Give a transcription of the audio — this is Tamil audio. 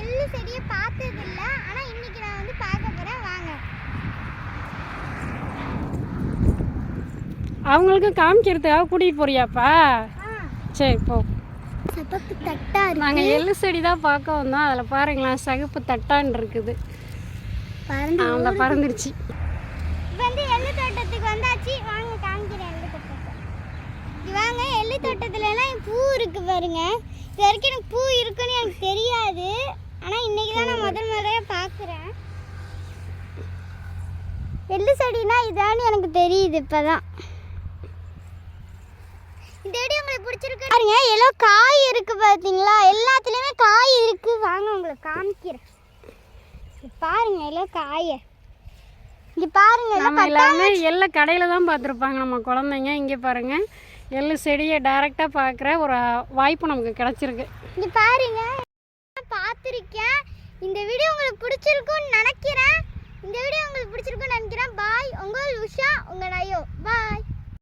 எள்ளு செடியை பார்த்ததில்ல. ஆனால் இன்னைக்கு நான் வந்து பார்க்க போகிறேன் வாங்க. அவங்களுக்கும் காமிக்கிறதுக்காக கூட்டிகிட்டு போறியாப்பா? சரி போ. சகப்பு தட்டா நாங்கள் எள்ளு செடி தான் பார்க்க வந்தோம். அதில் பாருங்களேன் சகப்பு தட்டான்னு இருக்குது. அந்த பறந்துருச்சு. வந்து எள்ளு தோட்டத்துக்கு வந்தாச்சு. வாங்க காமிக்கிறேன் எள்ளு வாங்க எள்ளு தோட்டத்துலலாம் பூ இருக்கு பாருங்க. இது வரைக்கும் எனக்கு பூ இருக்குன்னு எனக்கு தெரியாது. இன்னைக்கு தான் நான் முதல் முறையாக பார்க்குறேன் எள்ளு செடினா இதான்னு எனக்கு தெரியுது இப்போதான். இந்த வீடியோ உங்களுக்கு பிடிச்சிருக்கு பாருங்க எல்லோ காய் இருக்கு பார்த்தீங்களா எல்லாத்துலேயுமே காய் இருக்கு. வாங்க உங்களுக்கு காமிக்கிறேன். பாருங்க எல்லோ காயை. இங்க பாருங்க நம்ம எல்லாமே எள்ளை கடையில் தான் பார்த்துருப்பாங்க நம்ம குழந்தைங்க. இங்கே பாருங்க எள்ளு செடியை டைரெக்டாக பார்க்குற ஒரு வாய்ப்பு நமக்கு கிடச்சிருக்கு. இங்க பாருங்க. இந்த வீடியோ உங்களுக்கு பிடிச்சிருக்கும்னு நினைக்கிறேன். இந்த வீடியோ உங்களுக்கு பிடிச்சிருக்கும்னு நினைக்கிறேன். பாய் உங்கள் உஷா உங்கள் நயோ. பாய்